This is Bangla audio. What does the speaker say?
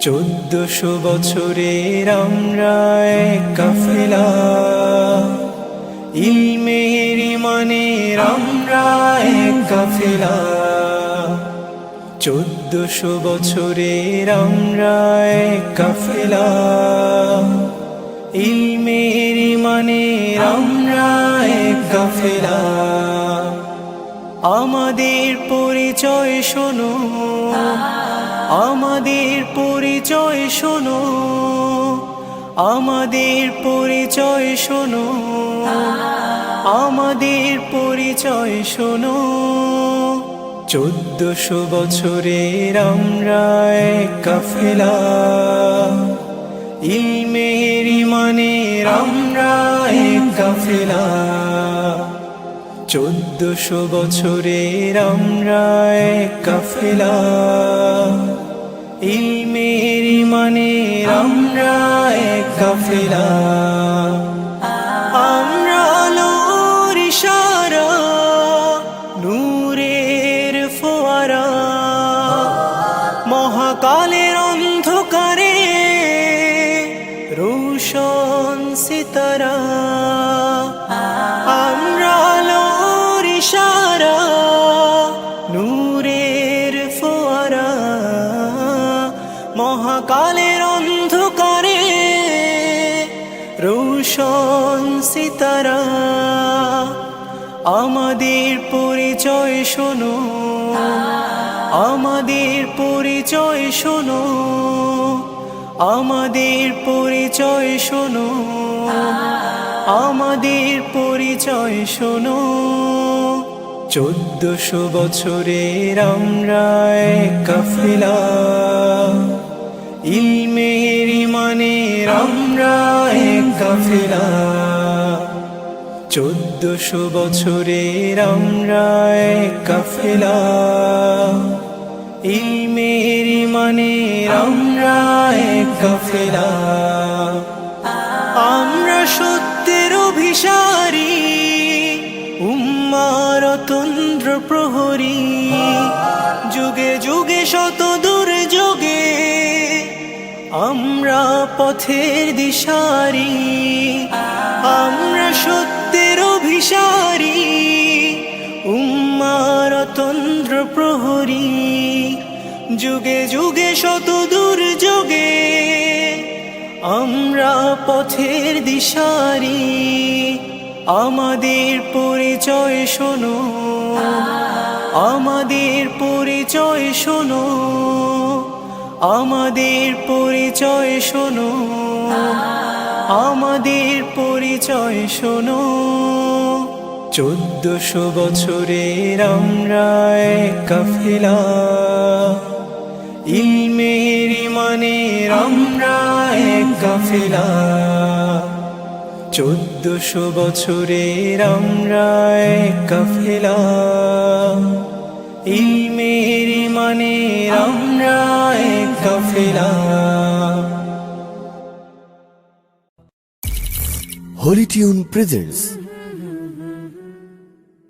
চোদ্দশো বছরের আমরা কাফেলা। ইলমের ইমানের আমরা কাফেলা। চোদ্দশো বছরের আমরা কাফেলা। ইলমের ইমানের আমরা কাফেলা। আমাদের পরিচয় শোনো। আমাদের পরিচয় শোনো। আমাদের পরিচয় শোনো। আমাদের পরিচয় শোনো। চোদ্দশো বছরের আমরা কাফেলা। ইলমের ইমানের আমরা কাফেলা। চোদ্দশো বছরের আমরা কাফেলা। ইলমের মানে আমরা কাফেলা। আমরা আলোর ইশারা, নূরের ফোয়ারা। মহাকালের অন্ধকারে রোশন সিতারা। মহাকালের অন্ধকারে রোশন সিতারা, আমাদের পরিচয় শোনো, আমাদের পরিচয় শোনো, আমাদের পরিচয় শোনো, আমাদের পরিচয় শোনো। চোদ্দশো বছরের আমরা কাফেলা। ইলমের ইমানের আমরা এক কাফেলা। চোদ্দশো বছরের আমরা এক কাফেলা। ইলমের ইমানের আমরা এক কাফেলা। আমরা সত্যের অভিসারী, উম্মার তন্দ্র প্রহরী। যুগে যুগে শত দূরে যোগে আমরা পথের দিশারি, আমরা সত্যের অভিসারী, উম্মার তন্দ্র প্রহরী। যুগে যুগে শত যোগে আমরা পথের দিশারি। আমাদের পরিচয় শোনো, আমাদের পরিচয় শোনো। আমাদের পরিচয় শোনো। আমাদের পরিচয় শোনো। চোদ্দশো বছরের আমরা কাফেলা। ইলমের ইমানের আমরা কাফেলা। চোদ্দশো বছরের আমরা কাফেলা। ইলমের ইমানের আমরা কাফেলা Holy Tune presents